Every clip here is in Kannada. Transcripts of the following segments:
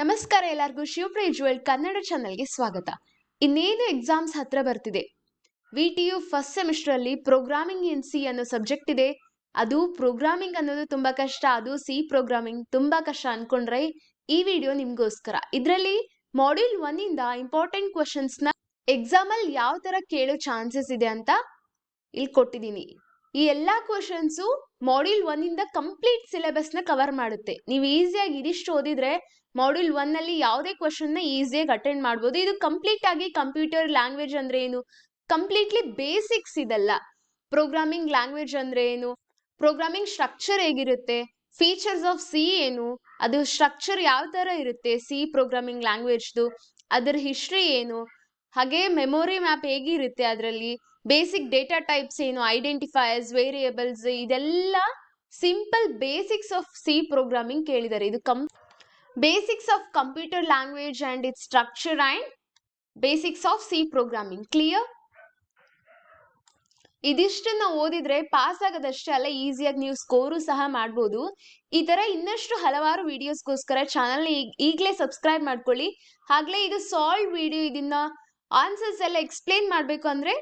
ನಮಸ್ಕಾರ ಎಲ್ಲರಿಗೂ, ಶಿವಪ್ರಿಯ ಜುವೆಲ್ ಕನ್ನಡ ಚಾನಲ್ಗೆ ಸ್ವಾಗತ. ಇನ್ನೇನು ಎಕ್ಸಾಮ್ಸ್ ಹತ್ರ ಬರ್ತಿದೆ. V T U first semester ಅಲ್ಲಿ ಪ್ರೋಗ್ರಾಮಿಂಗ್ ಇನ್ ಸಿ ಅನ್ನೋ ಸಬ್ಜೆಕ್ಟ್ ಇದೆ. ಅದು ಪ್ರೋಗ್ರಾಮಿಂಗ್ ಅನ್ನೋದು ತುಂಬಾ ಕಷ್ಟ, ಅದು ಸಿ ಪ್ರೋಗ್ರಾಮಿಂಗ್ ತುಂಬಾ ಕಷ್ಟ ಅನ್ಕೊಂಡ್ರೆ ಈ ವಿಡಿಯೋ ನಿಮ್ಗೋಸ್ಕರ. ಇದರಲ್ಲಿ ಮಾಡ್ಯೂಲ್ ಒನ್ ಇಂದ ಇಂಪಾರ್ಟೆಂಟ್ ಕ್ವಶನ್ಸ್ನ ಎಕ್ಸಾಮ್ ಅಲ್ಲಿ ಯಾವ ತರ ಕೇಳೋ ಚಾನ್ಸಸ್ ಇದೆ ಅಂತ ಇಲ್ಲಿ ಕೊಟ್ಟಿದ್ದೀನಿ. ಈ ಎಲ್ಲ ಕ್ವಶನ್ಸು ಮಾಡ್ಯೂಲ್ ಇಂದ ಕಂಪ್ಲೀಟ್ ಸಿಲೆಬಸ್ನ ಕವರ್ ಮಾಡುತ್ತೆ. ನೀವು ಈಸಿಯಾಗಿ ಇದಿಷ್ಟು ಓದಿದ್ರೆ ಮಾಡ್ಯೂಲ್ ಒನ್ನಲ್ಲಿ ಯಾವುದೇ ಕ್ವಶನ್ನ ಈಸಿಯಾಗಿ ಅಟೆಂಡ್ ಮಾಡ್ಬೋದು. ಇದು ಕಂಪ್ಲೀಟ್ ಆಗಿ ಕಂಪ್ಯೂಟರ್ ಲ್ಯಾಂಗ್ವೇಜ್ ಅಂದ್ರೆ ಏನು? ಕಂಪ್ಲೀಟ್ಲಿ ಬೇಸಿಕ್ಸ್ ಇದೆಲ್ಲ. ಪ್ರೋಗ್ರಾಮಿಂಗ್ ಲ್ಯಾಂಗ್ವೇಜ್ ಅಂದ್ರೆ ಏನು? ಪ್ರೋಗ್ರಾಮಿಂಗ್ ಸ್ಟ್ರಕ್ಚರ್ ಹೇಗಿರುತ್ತೆ? ಫೀಚರ್ಸ್ ಆಫ್ ಸಿ ಏನು? ಅದು ಸ್ಟ್ರಕ್ಚರ್ ಯಾವ ತರ ಇರುತ್ತೆ ಸಿ ಪ್ರೋಗ್ರಾಮಿಂಗ್ ಲ್ಯಾಂಗ್ವೇಜ್ದು ಅದರ ಹಿಸ್ಟ್ರಿ ಏನು? ಹಾಗೆ ಮೆಮೊರಿ ಮ್ಯಾಪ್ ಹೇಗಿರುತ್ತೆ ಅದರಲ್ಲಿ? ಬೇಸಿಕ್ ಡೇಟಾ ಟೈಪ್ಸ್ ಏನು ಐಡೆಂಟಿಫೈಯರ್ಸ್ ವೇರಿಯೇಬಲ್ಸ್ ಇದೆಲ್ಲ simple basics of C programming ಕೇಳಿದ್ದಾರೆ. ಇದು ಕಂ basics of computer language and its structure and basics of C programming clear ಇದಿಷ್ಟನ್ನ ಓದಿದ್ರೆ ಪಾಸ್ ಆಗೋದಷ್ಟೇ ಅಲ್ಲ ಈಸಿಯಾಗಿ ನೀವು ಸ್ಕೋರು ಸಹ ಮಾಡ್ಬೋದು. ಈ ತರ ಇನ್ನಷ್ಟು ಹಲವಾರು ವಿಡಿಯೋಸ್ಗೋಸ್ಕರ ಚಾನಲ್ ಈಗಲೇ ಸಬ್ಸ್ಕ್ರೈಬ್ ಮಾಡ್ಕೊಳ್ಳಿ. ಹಾಗಲೇ ಇದು ಸಾಲ್ವ್ ವಿಡಿಯೋ ಇದನ್ನ ಆನ್ಸರ್ಸ್ ಎಲ್ಲ ಎಕ್ಸ್ಪ್ಲೇನ್ ಮಾಡಬೇಕು ಅಂದ್ರೆ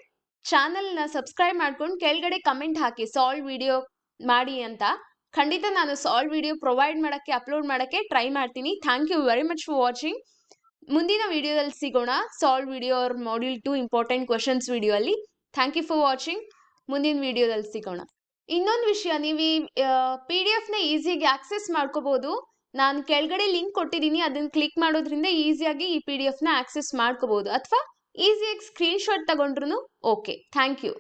ಚಾನಲ್ನ ಸಬ್ಸ್ಕ್ರೈಬ್ ಮಾಡ್ಕೊಂಡು ಕೆಳಗಡೆ ಕಮೆಂಟ್ ಹಾಕಿ ಸಾಲ್ವ್ ವಿಡಿಯೋ ಮಾಡಿ ಅಂತ. ಖಂಡಿತ ನಾನು ಸಾಲ್ವ್ ವಿಡಿಯೋ ಪ್ರೊವೈಡ್ ಮಾಡೋಕ್ಕೆ, ಅಪ್ಲೋಡ್ ಮಾಡೋಕ್ಕೆ ಟ್ರೈ ಮಾಡ್ತೀನಿ. Thank you very much for watching. ಮುಂದಿನ ವಿಡಿಯೋದಲ್ಲಿ ಸಿಗೋಣ ಸಾಲ್ವ್ ವಿಡಿಯೋ ಅವ್ರ module two important questions video ಅಲ್ಲಿ. Thank you for watching. ಮುಂದಿನ ವಿಡಿಯೋದಲ್ಲಿ ಸಿಗೋಣ. ಇನ್ನೊಂದು ವಿಷಯ, ನೀವು ಈ ಪಿ ಡಿ ಎಫ್ನ ಈಸಿಯಾಗಿ ಆಕ್ಸೆಸ್ ಮಾಡ್ಕೋಬೋದು. ನಾನು ಕೆಳಗಡೆ ಲಿಂಕ್ ಕೊಟ್ಟಿದ್ದೀನಿ, ಅದನ್ನ ಕ್ಲಿಕ್ ಮಾಡೋದ್ರಿಂದ ಈಸಿಯಾಗಿ ಈ ಪಿ ಡಿ ಎಫ್ನ ಆಕ್ಸೆಸ್ ಮಾಡ್ಕೋಬೋದು. ಅಥವಾ ಈಸಿಯಾಗಿ ಸ್ಕ್ರೀನ್ಶಾಟ್ ತಗೊಂಡ್ರು ಓಕೆ ಥ್ಯಾಂಕ್ ಯು